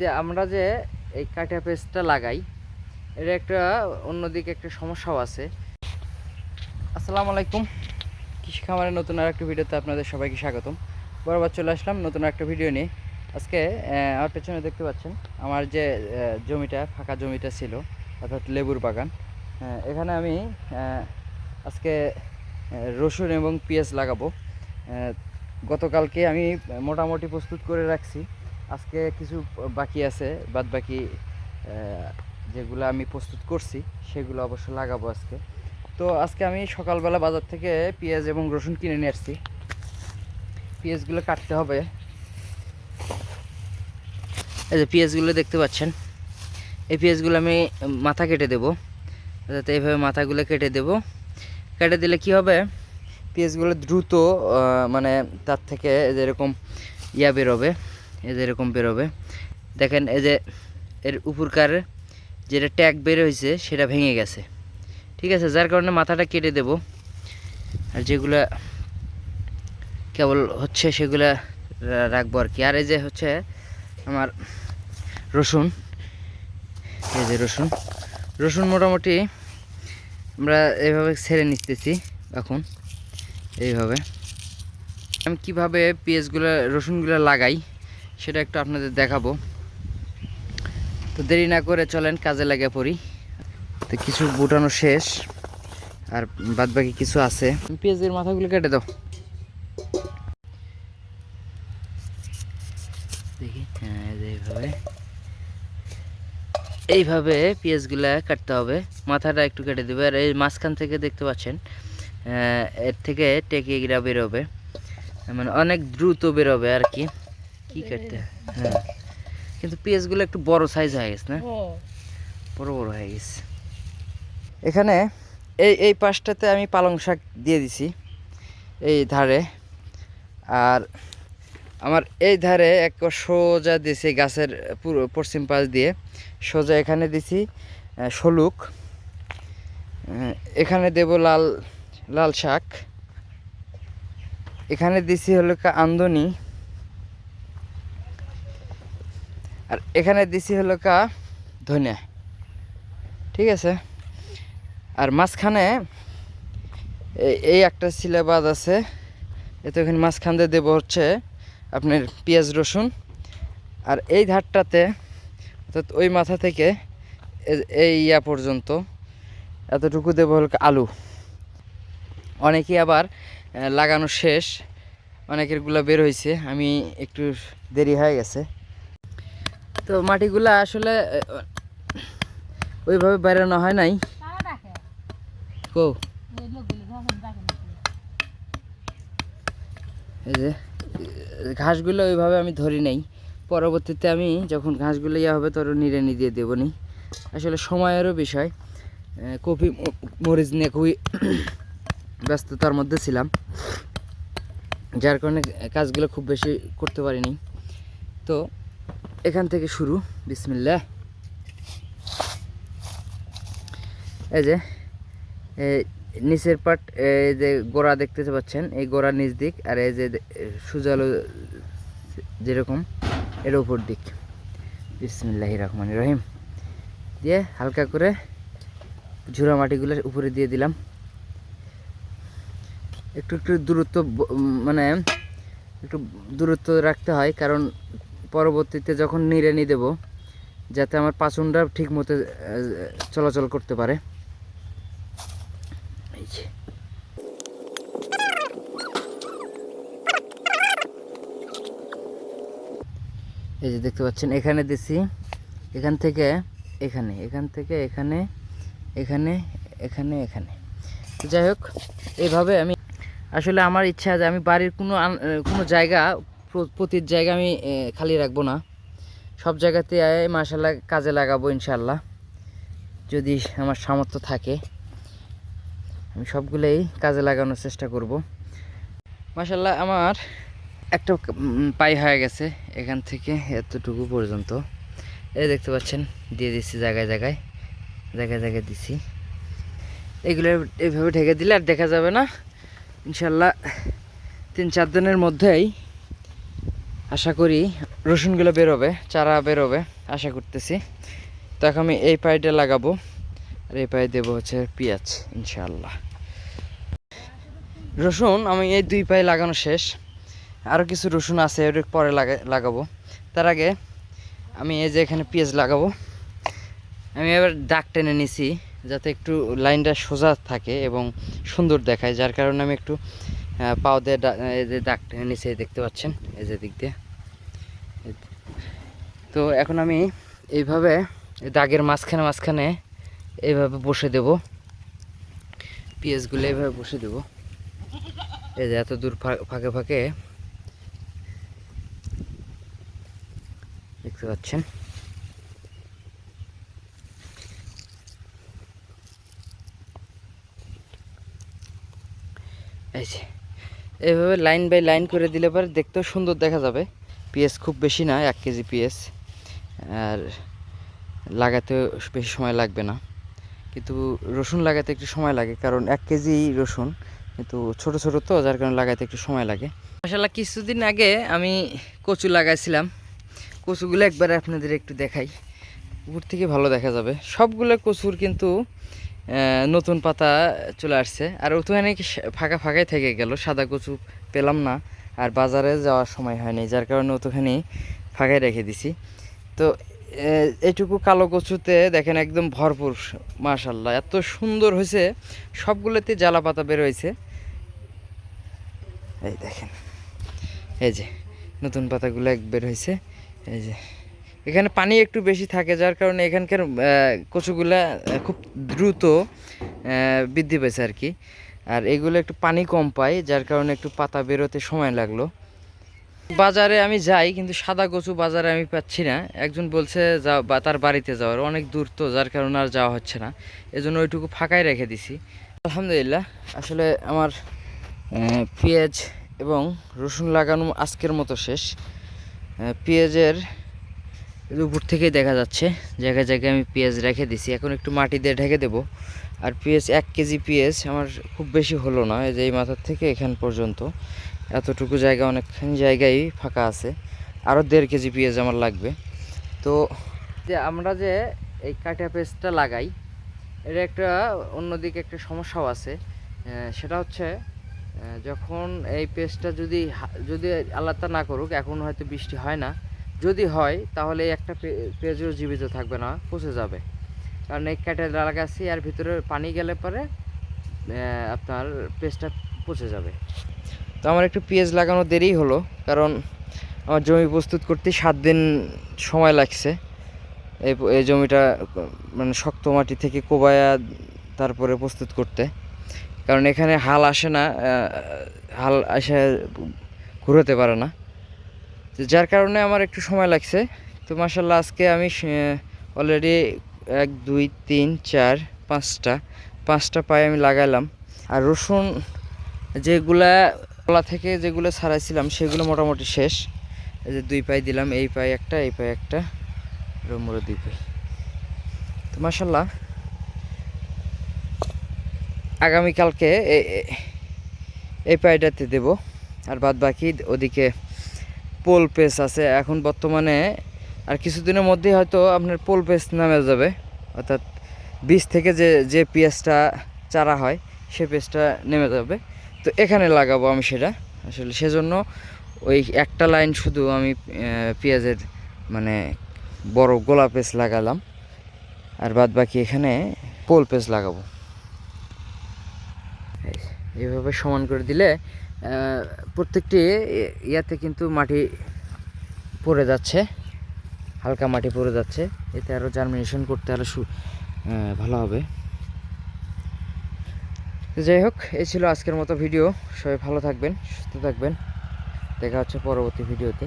যে আমরা যে এই কাটা পেস্টটা লাগাই এটা একটা অন্যদিকে একটা সমস্যাও আছে। আসসালামু আলাইকুম। কৃষি খামারের নতুন আর একটা ভিডিওতে আপনাদের সবাইকে স্বাগতম। বরাবর চলে আসলাম নতুন একটা ভিডিও নিয়ে। আজকে আমার পেছনে দেখতে পাচ্ছেন, আমার যে জমিটা, ফাঁকা জমিটা ছিল, অর্থাৎ লেবুর বাগান এখানে আমি আজকে রসুন এবং পেঁয়াজ লাগাবো। গতকালকে আমি মোটামুটি প্রস্তুত করে রাখছি। আজকে কিছু বাকি আছে বাদ বাকি যেগুলো আমি প্রস্তুত করছি, সেগুলো অবশ্য লাগাবো আজকে। তো আজকে আমি সকালবেলা বাজার থেকে পেঁয়াজ এবং রসুন কিনে নিয়ে আসছি। পেঁয়াজগুলো কাটতে হবে। এই যে পেঁয়াজগুলো দেখতে পাচ্ছেন, এই পেঁয়াজগুলো আমি মাথা কেটে দেবো। যাতে এইভাবে মাথাগুলো কেটে দেব। কেটে দিলে কি হবে? পেঁয়াজগুলো দ্রুত মানে তার থেকে যেরকম ইয়া বেরোবে। এই যে এরকম বেরোবে। দেখেন এই যে এর উপরকার যেটা ট্যাগ বের হয়েছে, সেটা ভেঙে গেছে। ঠিক আছে? যার কারণে মাথাটা কেটে দেব। আর যেগুলা কেবল হচ্ছে, সেগুলা রাখব আর কি। আর এই যে হচ্ছে আমার রসুন। এই যে রসুন। রসুন মোটামুটি আমরা এইভাবে ছেড়ে নিতেছি এখন। এইভাবে। আমি কীভাবে পেঁয়াজগুলো, রসুনগুলো লাগাই? সেটা একটু আপনাদের দেখাবো। তো দেরি না করে চলেন, কাজে লাগে পড়ি। তো কিছু বুটানো শেষ, আর বাদ বাকি কিছু আছে। পেঁয়াজের মাথাগুলো কেটে দাও। দেখি হ্যাঁ এইভাবে। এইভাবে পেঁয়াজগুলা কাটতে হবে। মাথাটা একটু কেটে দেবে, আর এই মাঝখান থেকে দেখতে পাচ্ছেন এর থেকে টেকে গিরা বেরোবে। মানে অনেক দ্রুত বেরোবে আর কি। কি কাটতে? হ্যাঁ। কিন্তু পেঁয়াজগুলো একটু বড় সাইজ হয়ে গেছে না? বড় বড় হয়ে গেছে। এখানে এই এই পাশটাতে আমি পালং শাক দিয়ে দিছি এই ধারে। আর আমার এই ধারে এক সোজা দিছি গাছের পশ্চিম পাশ দিয়ে। সোজা এখানে দিছি শলুক। এখানে দেব লাল লাল শাক। এখানে দিছি হলো কা আর এখানে দিছি হলো কা ধনিয়া। ঠিক আছে? আর মাঝখানে এই- একটা সিলেবাদ আছে। এতে এখানে মাঝখান দিয়ে দেবো হচ্ছে আপনার পেঁয়াজ, রসুন। আর এই ধারটাতে অর্থাৎ ওই মাথা থেকে এই ইয়া পর্যন্ত এতটুকু দেবো হলো আলু। অনেকেই আবার লাগানো শেষ। অনেকেরগুলো বের হয়েছে আমি একটু দেরি হয়ে গেছে। তো মাটিগুলা আসলে ওইভাবে বেরানো হয় নাই। কো ঘাসগুলো ওইভাবে আমি ধরি নেই। পরবর্তীতে আমি যখন ঘাসগুলো ইয়া হবে তখন নিড়ানি দিয়ে দেবো নি। আসলে সময়েরও বিষয়। কপি মরিচ নিয়ে খুবই ব্যস্ততার মধ্যে ছিলাম। যার কারণে কাজগুলো খুব বেশি করতে পারিনি। তো এখান থেকে শুরু। বিসমিল্লা এই যে নিচের পাট এই যে গোড়া দেখতে পাচ্ছেন, এই গোড়ার নিচ দিক আর এই যে সুজালো যেরকম, এর উপর দিক। বিসমিল্লাহ রহমান রহিম। দিয়ে হালকা করে ঝুরা মাটিগুলো উপরে দিয়ে দিলাম। একটু একটু দূরত্ব মানে একটু দূরত্ব রাখতে হয়, কারণ পরবর্তীতে যখন নিড়ানি দেব, যাতে আমার পাচনটা ঠিক মতো চলাচল করতে পারে এই যে। এই যে দেখতে পাচ্ছেন, এখানে দিছি, এখান থেকে এখানে, এখান থেকে এখানে এখানে এখানে এখানে যাই হোক এইভাবে আমি, আসলে আমার ইচ্ছা যে আমি বাড়ির কোনো কোনো জায়গা প্র- প্রতির জায়গা আমি খালি রাখব না। সব জায়গাতে মাসাল্লাহ কাজে লাগাবো ইনশাল্লাহ যদি আমার সামর্থ্য থাকে, আমি সবগুলোই কাজে লাগানোর চেষ্টা করব। মাসাল্লাহ আমার একটা পাই হয়ে গেছে এখান থেকে এতটুকু পর্যন্ত। এই দেখতে পাচ্ছেন, দিয়ে দিচ্ছি জায়গায় জায়গায় জায়গায় জায়গায় দিছি এগুলো এইভাবে ঢেকে দিলে আর দেখা যাবে না। ইনশাল্লাহ তিন চার দিনের মধ্যেই আশা করি রসুনগুলো বেরোবে, চারা বেরোবে, আশা করতেছি। তো এখন আমি এই পাইটা লাগাবো আর এই পায়ে দেবো হচ্ছে পেঁয়াজ, ইনশাআল্লাহ। রসুন, আমি এই দুই পায়ে লাগানো শেষ। আরও কিছু রসুন আছে ওটা পরে লাগা, লাগাবো। তার আগে আমি এই যে এখানে পেঁয়াজ লাগাবো। আমি এবার দাগ টেনে নিছি, যাতে একটু লাইনটা সোজা থাকে এবং সুন্দর দেখায়, যার কারণে আমি একটু পাও দিয়ে এই যে দাগ এই দেখতে পাচ্ছেন, এই যে দিক দিয়ে। তো এখন আমি এইভাবে দাগের মাঝখানে মাঝখানে এইভাবে বসে দেব। পেঁয়াজগুলো এইভাবে বসে দেব। এই যে এত দূর ফাঁকে ফাঁকে দেখতে পাচ্ছেন। এই যে এইভাবে লাইন বাই লাইন করে দিলে পরে দেখতেও সুন্দর দেখা যাবে। পিএস খুব বেশি না, এক কেজি পিএস। আর লাগাতেও বেশি সময় লাগবে না। কিন্তু রসুন লাগাতে একটু সময় লাগে, কারণ এক কেজি রসুন কিন্তু ছোট ছোট তো, যার কারণে লাগাতে একটু সময় লাগে। মাসাল্লাহ কিছুদিন আগে আমি কচু লাগাইছিলাম। কচুগুলো একবার আপনাদের একটু দেখাই। উপর থেকে ভালো দেখা যাবে। সবগুলো কচুর কিন্তু নতুন পাতা চলে আসছে। আর ওখানে ফাঁকা ফাঁকাই থেকে গেল সাদা কচু পেলাম না আর বাজারে যাওয়ার সময় হয়নি যার কারণে ওখানেই ফাঁকায় রেখে দিছি। তো আহ, এইটুকু কালো কচুতে দেখেন একদম ভরপুর মাশাল্লাহ এত সুন্দর হয়েছে সবগুলোতে জ্বালা পাতা বের হয়েছে। এই দেখেন এই যে নতুন পাতাগুলো এক বের হয়েছে এই যে। এখানে পানি একটু বেশি থাকে যার কারণে এখানকার কচুগুলা খুব দ্রুত বৃদ্ধি পেয়েছে আর কি আর এগুলো একটু পানি কম পায় যার কারণে একটু পাতা বেরোতে সময় লাগল। বাজারে আমি যাই কিন্তু সাদা কচু বাজারে আমি পাচ্ছি না। একজন বলছে যা বা তার বাড়িতে যাওয়ার অনেক দূর তো যার কারণে আর যাওয়া হচ্ছে না। এজন্য ওইটুকু ফাঁকাই রেখে দিছি। আলহামদুলিল্লাহ আসলে আমার পেঁয়াজ এবং রসুন লাগানো আজকের মতো শেষ। আহ, পেঁয়াজের উপর থেকেই দেখা যাচ্ছে, জায়গায় জায়গায় আমি পেঁয়াজ রেখে দিছি। এখন একটু মাটি দিয়ে ঢেকে দেবো। আর পেঁয়াজ, এক কেজি পেঁয়াজ আমার খুব বেশি হলো না, এই যে এই মাথার থেকে এখান পর্যন্ত। এতটুকু জায়গা, অনেকখানি জায়গায় ফাঁকা আছে। আরও দেড় কেজি পেঁয়াজ আমার লাগবে। তো যে আমরা যে এই কাটা পেঁয়াজটা লাগাই এটা একটা অন্যদিকে একটা সমস্যাও আছে। সেটা হচ্ছে যখন এই পেস্টটা যদি যদি আল্লাহ না করুক, এখন হয়তো বৃষ্টি হয় না। যদি হয়, তাহলে একটা পেঁয়াজও জীবিত থাকবে না, পচে যাবে। কারণ এই কাটে লাগাচ্ছি, আর ভিতরে পানি গেলে পরে আপনার পেস্টটা পচে যাবে। তো আমার একটু পেঁয়াজ লাগানো দেরি হলো, কারণ আমার জমি প্রস্তুত করতে সাত দিন সময় লাগছে। এই এই জমিটা মানে শক্ত মাটি থেকে কোবায়া তারপরে প্রস্তুত করতে। কারণ এখানে হাল আসে না হাল আসে, ঘুরোতে পারে না। তো যার কারণে আমার একটু সময় লাগছে। তো মাসাল্লাহ আজকে আমি অলরেডি এক, দুই, তিন, চার, পাঁচটা পাঁচটা পায়ে আমি লাগাইলাম। আর রসুন যেগুলা কলা থেকে যেগুলো ছাড়াইছিলাম, সেগুলো মোটামুটি শেষ। এই যে দুই পায়ে দিলাম, এই পায়ে একটা, এই পায়ে একটা রোমরো দুই পাই তো মাসাল্লাহ আগামীকালকে এই পায়েটাতে দেব। আর বাদ বাকি ওদিকে পোল পেস আছে। এখন বর্তমানে আর কিছুদিনের মধ্যেই হয়তো আপনার পোল পেস নামে যাবে। অর্থাৎ বীজ থেকে যে যে পেঁয়াজটা চারা হয় সে পেঁয়াজটা নেমে যাবে। তো এখানে লাগাবো আমি সেটা। আসলে সেজন্য ওই একটা লাইন শুধু আমি পেঁয়াজের মানে বড় গোলা পেস লাগালাম। আর বাদ বাকি এখানে পোল পেস লাগাবো। এই, এইভাবে সমান করে দিলে প্রত্যেকটি ইয়াতে কিন্তু মাটি পড়ে যাচ্ছে, হালকা মাটি পড়ে যাচ্ছে। এতে আরও জার্মিনেশন করতে আরও সু ভালো হবে। যাই হোক, এই ছিল আজকের মতো ভিডিও সবাই ভালো থাকবেন, সুস্থ থাকবেন। দেখা হচ্ছে পরবর্তী ভিডিওতে